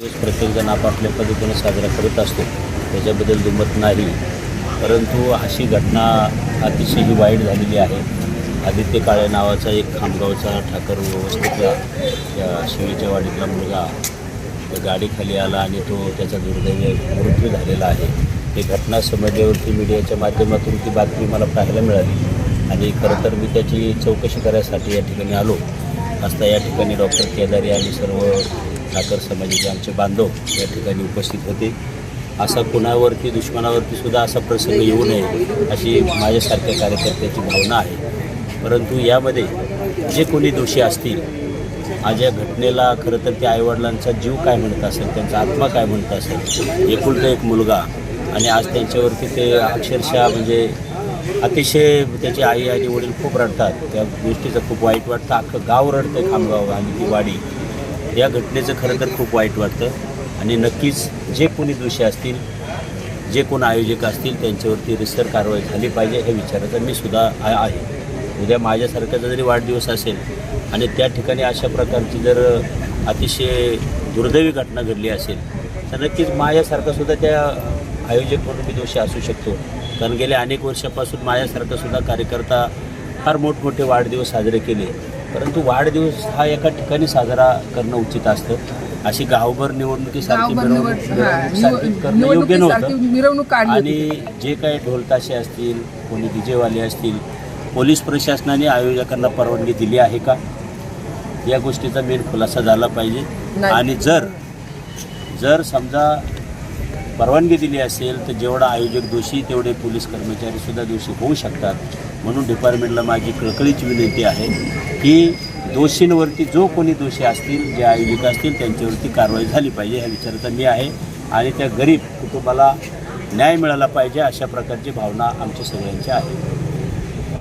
दिवस प्रत्येकजण आपापल्या पद्धतीने साजरा करत असतो. त्याच्याबद्दल दुमत नाही. परंतु अशी घटना अतिशय ही वाईट झालेली आहे. आदित्य काळे नावाचा एक खामगावचा ठाकर व्यवस्थेतला या शिवीच्या वाडीतला मुलगा गाडीखाली आला आणि तो त्याचा दुर्दैवी मृत्यू झालेला आहे. ही घटना समजल्यावरती मीडियाच्या माध्यमातून ती बातमी मला पाहायला मिळाली. आणि खरं तर मी त्याची चौकशी करायसाठी या ठिकाणी आलो. असता या ठिकाणी डॉक्टर केदारी आणि सर्व ठाकर समाजाचे आमचे बांधव या ठिकाणी उपस्थित होते. असा कुणावरती दुश्मनावरती सुद्धा असा प्रसंग येऊ नये अशी माझ्यासारख्या कार्यकर्त्याची भावना आहे. परंतु यामध्ये जे कोणी दोषी असतील आज या घटनेला खरं तर त्या आईवडिलांचा जीव काय म्हणत असेल त्यांचा आत्मा काय म्हणत असेल एकुलता एक मुलगा आणि आज त्यांच्यावरती ते अक्षरशः म्हणजे अतिशय त्याची आई आणि वडील खूप रडतात. त्या गोष्टीचं खूप वाईट वाटतं. अख्खं गाव रडतं खामगाव आणि ती वाडी. या घटनेचं खरं तर खूप वाईट वाटतं. आणि नक्कीच जे कोणी दोषी असतील जे कोण आयोजक असतील त्यांच्यावरती रिसर कारवाई झाली पाहिजे हे विचाराचा मी सुद्धा आहे. उद्या माझ्यासारखाचा जरी वाढदिवस असेल आणि त्या ठिकाणी अशा प्रकारची जर अतिशय दुर्दैवी घटना घडली असेल तर नक्कीच माझ्यासारखा सुद्धा त्या आयोजक म्हणून मी दोषी असू शकतो. कारण गेल्या अनेक वर्षापासून माझ्यासारखा सुद्धा कार्यकर्ता फार मोठमोठे वाढदिवस साजरे केले. परंतु वाढदिवस हा एका ठिकाणी साजरा करणं उचित असतं अशी गावभर निवडणुकीसारखी गावभर मिरवणूक निवड हा, निवड- करणं योग्य निवडणुकीसारखी नव्हतं मिरवणूक काढली होती. आणि जे काही ढोलताशे असतील कोणी डीजेवाले असतील पोलीस प्रशासनाने आयोजकांना परवानगी दिली आहे का या गोष्टीचा मेन खुलासा झाला पाहिजे नाही. आणि जर जर समजा परवानगी दिली असेल तर जेवढा आयोजक दोषी तेवढे पोलीस कर्मचारी सुद्धा दोषी होऊ शकतात. म्हणून डिपार्टमेंटला माझी कळकळीची विनंती आहे की दोषींवरती जो कोणी दोषी असतील जे आयोजक असतील त्यांच्यावरती कारवाई झाली पाहिजे ह्या विचाराचा मी आहे. आणि त्या गरीब कुटुंबाला न्याय मिळाला पाहिजे अशा प्रकारची भावना आमच्या सगळ्यांची आहे